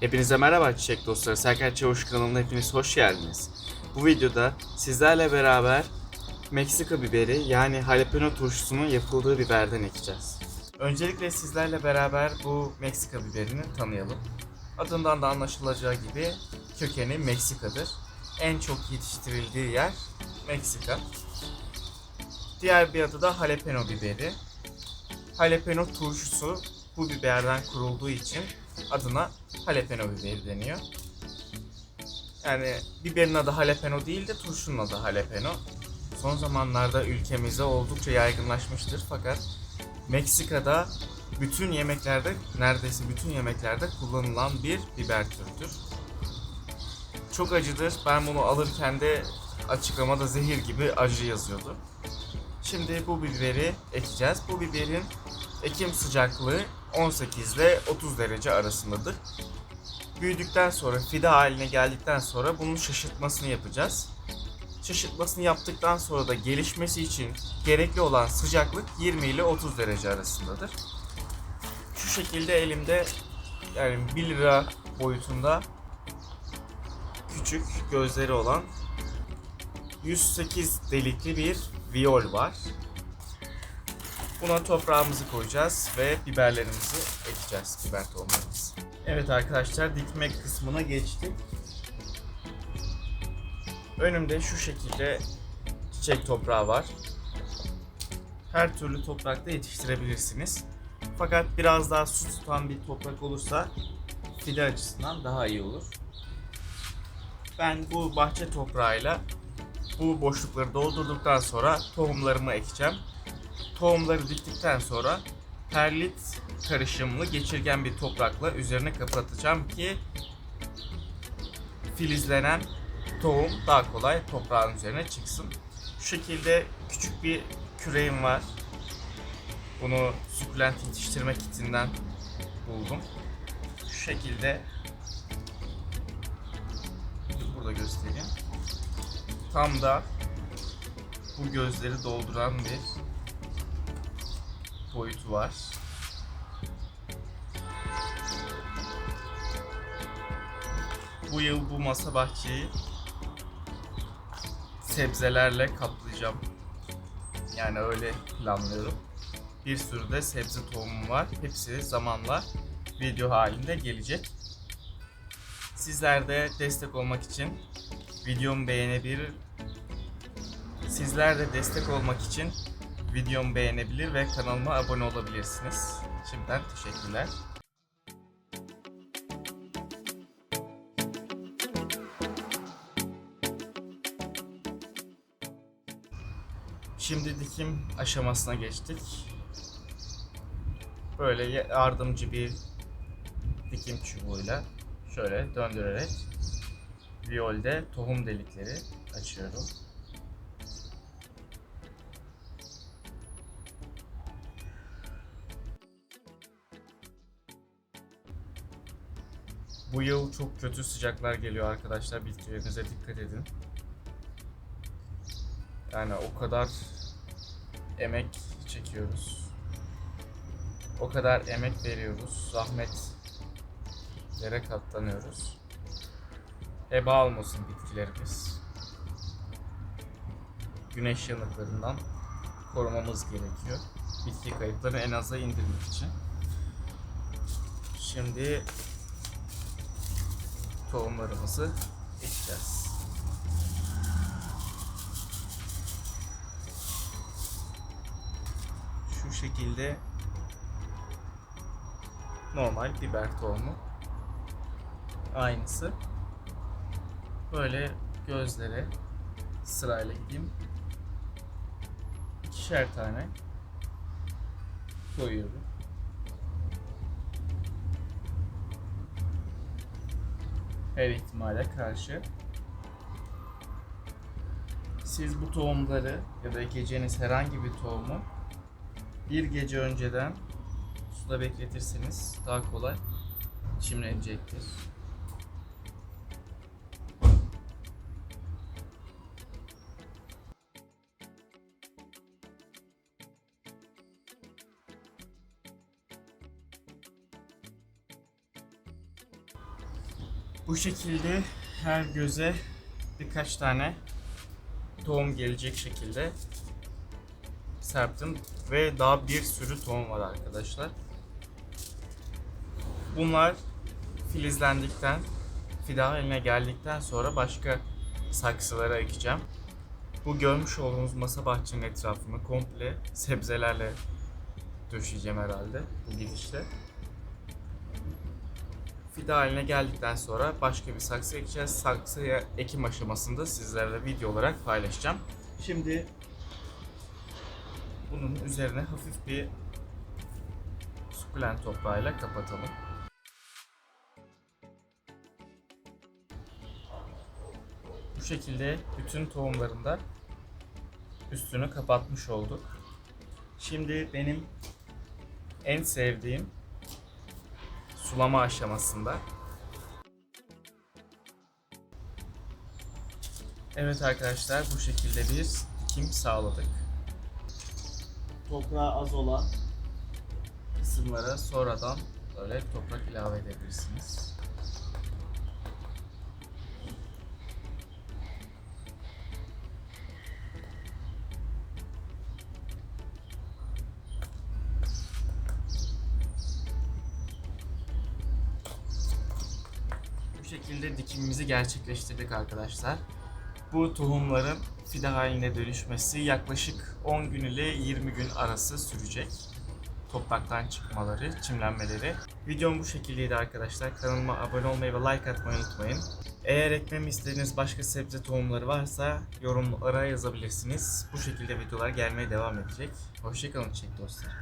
Hepinize merhaba çiçek dostları. Serkan Çavuş kanalına hepiniz hoş geldiniz. Bu videoda sizlerle beraber Meksika biberi yani jalapeno turşusunun yapıldığı biberden ekeceğiz. Öncelikle sizlerle beraber bu Meksika biberini tanıyalım. Adından da anlaşılacağı gibi kökeni Meksika'dır. En çok yetiştirildiği yer Meksika. Diğer bir adı da jalapeno biberi. Jalapeno turşusu bu biberden kurulduğu için adına jalapeno biberi deniyor. Yani biberin adı jalapeno değil de turşunun adı jalapeno. Son zamanlarda ülkemizde oldukça yaygınlaşmıştır fakat Meksika'da bütün yemeklerde, neredeyse bütün yemeklerde kullanılan bir biber türüdür. Çok acıdır. Ben bunu alırken de açıklamada zehir gibi acı yazıyordu. Şimdi bu biberi ekeceğiz. Bu biberin ekim sıcaklığı 18 ile 30 derece arasındadır. Büyüdükten sonra, fide haline geldikten sonra bunun şaşırtmasını yapacağız. Şaşırtmasını yaptıktan sonra da gelişmesi için gerekli olan sıcaklık 20 ile 30 derece arasındadır. Şu şekilde elimde yani 1 lira boyutunda küçük gözleri olan 108 delikli bir viol var. Buna toprağımızı koyacağız ve biberlerimizi ekeceğiz, biber tohumlarımızı. Evet arkadaşlar dikmek kısmına geçtik. Önümde şu şekilde çiçek toprağı var. Her türlü toprakta yetiştirebilirsiniz. Fakat biraz daha su tutan bir toprak olursa fide açısından daha iyi olur. Ben bu bahçe toprağıyla bu boşlukları doldurduktan sonra tohumlarımı ekeceğim. Tohumları diktikten sonra perlit karışımlı geçirgen bir toprakla üzerine kapatacağım ki filizlenen tohum daha kolay toprağın üzerine çıksın. Şu şekilde küçük bir küreğim var. Bunu sukulent yetiştirme kitinden buldum. Şu şekilde burada göstereyim. Tam da bu gözleri dolduran bir boyutu var. Bu yıl bu masa bahçeyi sebzelerle kaplayacağım. Yani öyle planlıyorum. Bir sürü de sebze tohumum var. Hepsi zamanla video halinde gelecek. Sizler de destek olmak için videomu beğenebilir. Sizler de destek olmak için videomu beğenebilir ve kanalıma abone olabilirsiniz. Şimdiden teşekkürler. Şimdi dikim aşamasına geçtik. Böyle yardımcı bir dikim çubuğuyla şöyle döndürerek viyolde tohum delikleri açıyorum. Bu yıl çok kötü sıcaklar geliyor arkadaşlar. Bitkilerinize dikkat edin. Yani o kadar emek çekiyoruz. O kadar emek veriyoruz. Zahmetlere katlanıyoruz. Heba olmasın bitkilerimiz. Güneş yanıklarından korumamız gerekiyor. Bitki kayıplarını en aza indirmek için. Şimdi tohumlarımızı ekeceğiz. Şu şekilde normal biber tohumu. Aynısı. Böyle gözlere sırayla gideyim. İkişer tane koyuyorum. Her ihtimale karşı. Siz bu tohumları ya da ekeceğiniz herhangi bir tohumu bir gece önceden suda bekletirseniz daha kolay çimlenecektir. Bu şekilde her göze birkaç tane tohum gelecek şekilde serptim ve daha bir sürü tohum var arkadaşlar. Bunlar filizlendikten, fidan haline geldikten sonra başka saksılara ekeceğim. Bu görmüş olduğunuz masa bahçenin etrafını komple sebzelerle döşeyeceğim herhalde bu gidişle. Fide haline geldikten sonra başka bir saksı ekeceğiz. Saksıya ekim aşamasında sizlerle video olarak paylaşacağım. Şimdi bunun üzerine hafif bir sukulent toprağıyla kapatalım. Bu şekilde bütün tohumlarında üstünü kapatmış olduk. Şimdi benim en sevdiğim sulama aşamasında. Evet arkadaşlar bu şekilde bir dikim sağladık. Toprağı az olan kısımlara sonradan böyle toprak ilave edebilirsiniz. Şekilde dikimimizi gerçekleştirdik arkadaşlar. Bu tohumların fide haline dönüşmesi yaklaşık 10 gün ile 20 gün arası sürecek. Topraktan çıkmaları, çimlenmeleri. Videom bu şekildeydi arkadaşlar. Kanalıma abone olmayı ve like atmayı unutmayın. Eğer ekmemi istediğiniz başka sebze tohumları varsa yorumlara yazabilirsiniz. Bu şekilde videolar gelmeye devam edecek. Hoşçakalın çiçek dostlar.